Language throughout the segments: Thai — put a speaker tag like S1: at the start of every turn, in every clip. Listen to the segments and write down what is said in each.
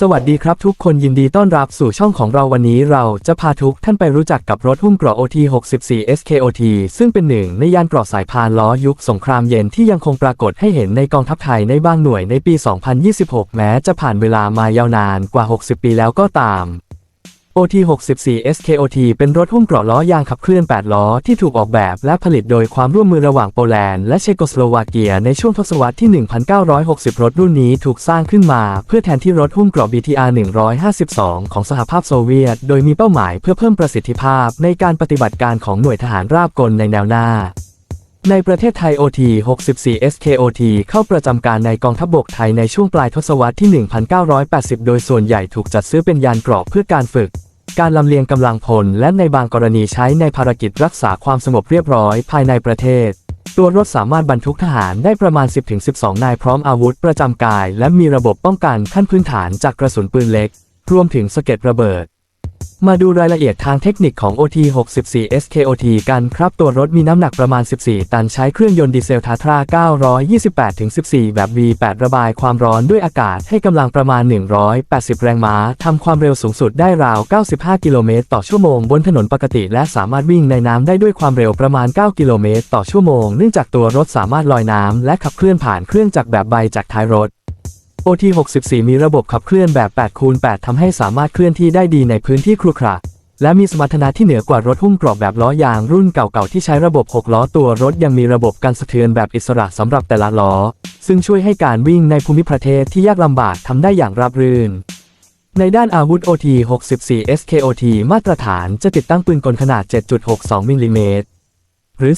S1: สวัสดีครับทุกคนยินดีต้อนรับสู่ช่องของเราวันนี้เราจะพาทุกท่านไปรู้จักกับรถหุ้มเกราะ OT 64 SKOT ซึ่งเป็นหนึ่งในยานเกราะสายพานล้อยุคสงครามเย็นที่ยังคงปรากฏให้เห็นในกองทัพไทยในบางหน่วยในปี 2026 แม้จะผ่านเวลามายาวนานกว่า 60 ปีแล้วก็ตาม OT 64 SKOT เป็นรถหุ้มเกราะล้อยางขับเคลื่อน 8 ล้อ ที่ถูกออกแบบและผลิตโดยความร่วมมือระหว่างโปแลนด์และเชโกสโลวาเกียในช่วงทศวรรษที่ 1960 รถรุ่นนี้ถูกสร้างขึ้นมา เพื่อแทนที่รถหุ้มเกราะ BTR 152 ของสหภาพโซเวียต โดยมีเป้าหมายเพื่อเพิ่มประสิทธิภาพในการปฏิบัติการของหน่วยทหารราบกลในแนวหน้าในประเทศไทย OT 64 SKOT เข้าประจำการในกองทัพบบกไทยในช่วงปลายทศวรรษที่ 1980 โดยส่วนใหญ่ถูกจัดซื้อเป็นยานเกราะเพื่อการฝึก การลำเลียงกำลังพลและในบางกรณีใช้ในภารกิจรักษาความสงบเรียบร้อยภายในประเทศ ตัวรถสามารถบรรทุกทหารได้ประมาณ 10-12 นายพร้อมอาวุธประจำกาย และมีระบบป้องกันขั้นพื้นฐานจากกระสุนปืนเล็ก รวมถึงสะเก็ดระเบิด มาดูรายละเอียดทางเทคนิคของ OT 64 SKOT กันครับตัวรถมีน้ำหนักประมาณ 14 ตันใช้เครื่องยนต์ดีเซลทาทรา 928-14 แบบ V8 ระบายความร้อนด้วยอากาศให้กำลังประมาณ 180 แรงม้าทำความเร็วสูงสุดได้ราว 95 กิโลเมตรต่อชั่วโมงบนถนนปกติ และสามารถวิ่งในน้ำได้ด้วยความเร็วประมาณ 9 กิโลเมตรต่อชั่วโมงเนื่องจากตัวรถสามารถลอยน้ำและขับเคลื่อนผ่านเครื่องจักรแบบใบจากท้ายรถ OT 64 มีระบบขับเคลื่อนแบบ 8 คูณ 8ทำให้สามารถเคลื่อนที่ได้ดีในพื้นที่ครุขระและมีสมรรถนะที่เหนือกว่ารถหุ้มกราะแบบล้อยางรุ่นเก่าๆที่ใช้ระบบ 6 ล้อตัวรถยังมีระบบกันสะเทือนแบบอิสระสำหรับแต่ละล้อ ซึ่งช่วยให้การวิ่งในภูมิประเทศที่ยากลำบากทำได้อย่างราบรื่น ในด้านอาวุธ OT 64 SKOT มาตรฐานจะติดตั้งปืนกลขนาด 7.62มิลลิเมตรหรือ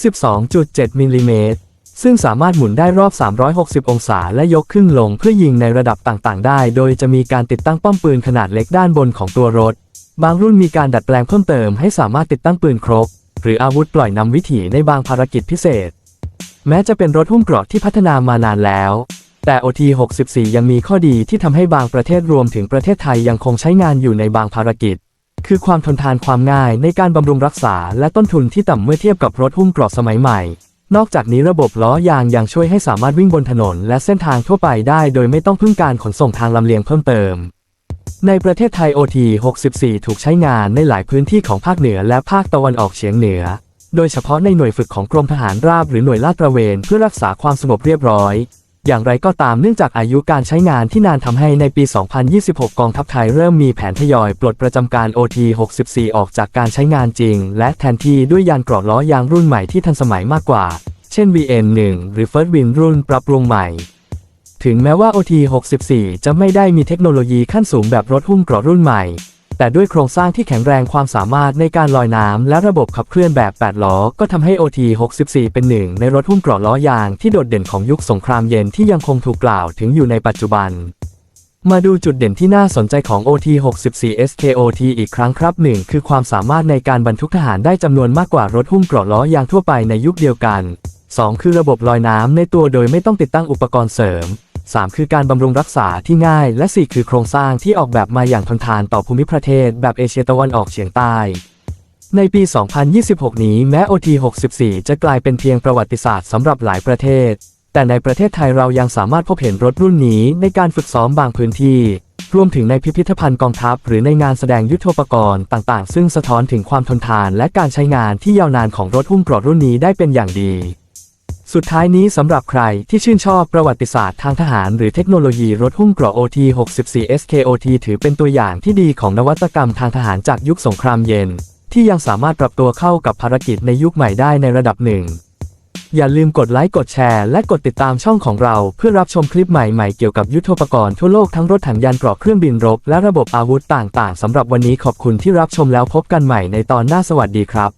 S1: 12.7มิลลิเมตร ซึ่งสามารถหมุนได้รอบ 360 องศาและยกขึ้นลงเพื่อยิงในระดับต่างๆ ได้ โดยจะมีการติดตั้งป้อมปืนขนาดเล็กด้านบนของตัวรถ บางรุ่นมีการดัดแปลงเพิ่มเติมให้สามารถติดตั้งปืนครบ หรืออาวุธปล่อยนำวิถีในบางภารกิจพิเศษ แม้จะเป็นรถหุ้มเกราะที่พัฒนามานานแล้ว แต่ OT 64 ยังมีข้อดีที่ทำให้บางประเทศรวมถึงประเทศไทยยังคงใช้งานอยู่ในบางภารกิจคือความทนทานความง่ายในการบำรุงรักษาและต้นทุนที่ต่ำเมื่อเทียบกับรถหุ้มเกราะสมัยใหม่ นอกจากนี้ระบบล้อยางยังช่วยให้สามารถวิ่งบนถนนและเส้นทางทั่วไปได้โดยไม่ต้องพึ่งการขนส่งทางลำเลียงเพิ่มเติม ในประเทศไทย OT 64 ถูกใช้งานในหลายพื้นที่ของภาคเหนือและภาคตะวันออกเฉียงเหนือ โดยเฉพาะในหน่วยฝึกของกรมทหารราบหรือหน่วยลาดตระเวนเพื่อรักษาความสงบเรียบร้อย อย่างไรก็ตามเนื่องจากอายุการใช้งานที่นานทำให้ในปี 2026 กองทัพไทยเริ่มมีแผนทยอยปลดประจำการ OT 64 ออกจากการใช้งานจริง และแทนที่ด้วยยานเกราะล้อยางรุ่นใหม่ที่ทันสมัยมากกว่า เช่น VN1 หรือ First Win รุ่นปรับปรุงใหม่ถึงแม้ว่า OT 64 จะไม่ได้มีเทคโนโลยีขั้นสูงแบบรถหุ้มเกราะรุ่นใหม่ แต่ด้วยโครงสร้างที่แข็งแรงความสามารถในการลอยน้ำและระบบขับเคลื่อนแบบ 8 ล้อ ก็ทำให้ OT 64 เป็นหนึ่งในรถหุ้มเกราะล้อยางที่โดดเด่นของยุคสงครามเย็นที่ยังคงถูกกล่าวถึงอยู่ในปัจจุบันมาดูจุดเด่นที่น่าสนใจของ OT 64 SKOT อีกครั้งครับ 1 คือความสามารถในการบรรทุกทหารได้จำนวนมากกว่ารถหุ้มเกราะล้อยางทั่วไปในยุคเดียวกัน 2 คือระบบลอยน้ำในตัวโดยไม่ต้องติดตั้งอุปกรณ์เสริม 3 คือการบำรุงรักษาที่ง่าย และ 4 คือโครงสร้างที่ออกแบบมาอย่างทนทานต่อภูมิประเทศแบบเอเชียตะวันออกเฉียงใต้ ในปี 2026 นี้แม้ OT 64 จะกลายเป็นเพียงประวัติศาสตร์สำหรับหลายประเทศ แต่ในประเทศไทยเรายังสามารถพบเห็นรถรุ่นนี้ในการฝึกซ้อมบางพื้นที่รวมถึงในพิพิธภัณฑ์กองทัพ หรือในงานแสดงยุทโธปกรณ์ต่าง ๆ ซึ่งสะท้อนถึงความทนทานและการใช้งานที่ยาวนานของรถหุ้มกราะรุ่นนี้ได้เป็นอย่างดี สุดท้ายนี้สำหรับใครที่ชื่นชอบประวัติศาสตร์ทางทหารหรือเทคโนโลยีรถหุ้มเกราะ OT 64 SKOT ถือเป็นตัวอย่างที่ดีของนวัตกรรมทางทหารจากยุคสงครามเย็น ที่ยังสามารถปรับตัวเข้ากับภารกิจในยุคใหม่ได้ในระดับหนึ่ง อย่าลืมกดไลค์กดแชร์และกดติดตามช่องของเราเพื่อรับชมคลิปใหม่ๆ เกี่ยวกับยุทธปกรณ์ทั่วโลกทั้งรถถังยานเกราะเครื่องบินรบและระบบอาวุธต่างๆสำหรับวันนี้ขอบคุณที่รับชมแล้วพบกันใหม่ในตอนหน้าสวัสดีครับ